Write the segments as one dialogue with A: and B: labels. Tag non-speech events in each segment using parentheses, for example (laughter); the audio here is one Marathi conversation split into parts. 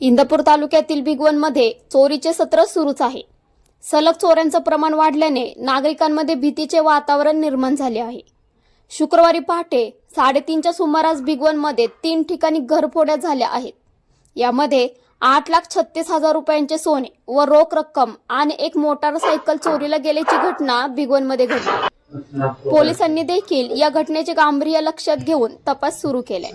A: इंदापूर तालुक्यातील भिगवणमध्ये चोरीचे सत्र सुरूच आहे. सलग चोऱ्यांचं प्रमाण वाढल्याने नागरिकांमध्ये भीतीचे वातावरण निर्माण झाले आहे. शुक्रवारी पहाटे साडेतीनच्या सुमारास भिगवणमध्ये तीन ठिकाणी घरफोड्या झाल्या आहेत. यामध्ये आठ लाख छत्तीस हजार रुपयांचे सोने व रोख रक्कम आणि एक मोटारसायकल चोरीला गेल्याची घटना भिगवणमध्ये घडली. पोलिसांनी देखील या घटनेचे गांभीर्य लक्षात घेऊन तपास सुरू केलाय.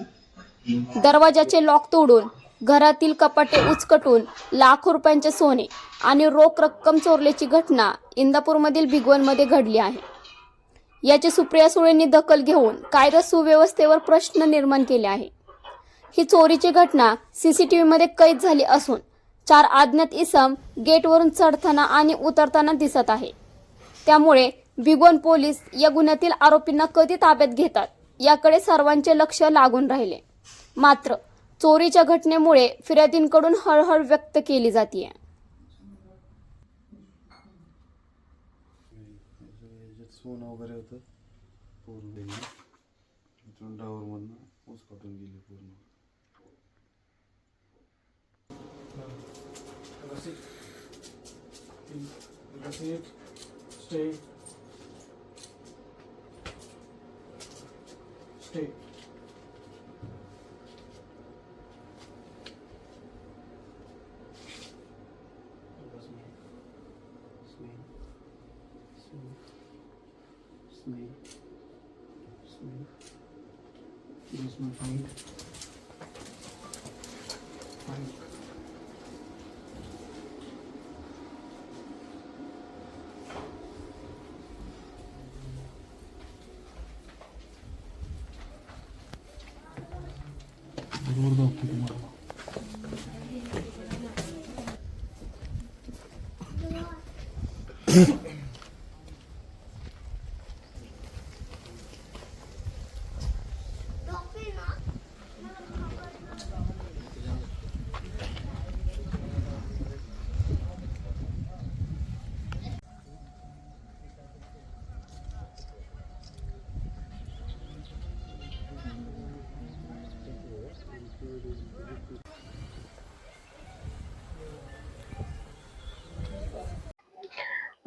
A: दरवाजाचे लॉक तोडून घरातील कपाटे उचकटून लाखो रुपयांचे सोने आणि रोख रक्कम चोरल्याची घटना इंदापूरमधील भिगवणमध्ये घडली आहे. याची सुप्रिया सुळेंनी दखल घेऊन कायदा सुव्यवस्थेवर प्रश्न निर्माण केले आहे. ही चोरीची घटना सीसीटीव्हीमध्ये कैद झाली असून चार अज्ञात इसम गेटवरून चढताना आणि उतरताना दिसत आहे. त्यामुळे भिगवण पोलीस या गुन्ह्यातील आरोपींना कधी ताब्यात घेतात याकडे सर्वांचे लक्ष लागून राहिले. मात्र चोरीच्या घटनेमुळे फिर्यादींकडून हळहळ व्यक्त केली जाते
B: सोनं वगैरे होतं. पूर्ण गेली इथून डावरमधनं ऊस काटून गेली पूर्ण.
C: Receipt. Ismail. Ismail. Here's my file. File. Orada okudum ama. (laughs) Yeah.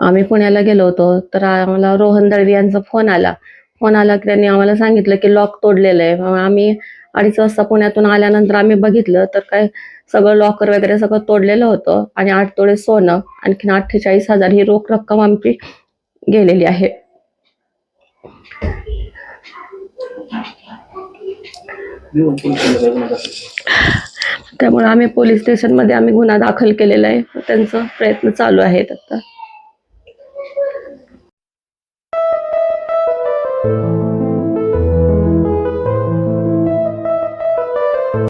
D: आम्ही पुण्याला गेलो होतो तर आम्हाला रोहन दळवी यांचा फोन आला. फोन आला की त्यांनी आम्हाला सांगितलं की लॉक तोडलेलं आहे. आम्ही अडीच वाजता पुण्यातून आल्यानंतर आम्ही बघितलं तर काय सगळं लॉकर वगैरे सगळं तोडलेलं होतं आणि आठ तोडे सोनं आणखीन अठ्ठेचाळीस हजार ही रोख रक्कम आमची गेलेली आहे. त्यामुळे आम्ही पोलीस स्टेशनमध्ये आम्ही गुन्हा दाखल केलेला आहे. त्यांचा प्रयत्न चालू आहेत आता. thank you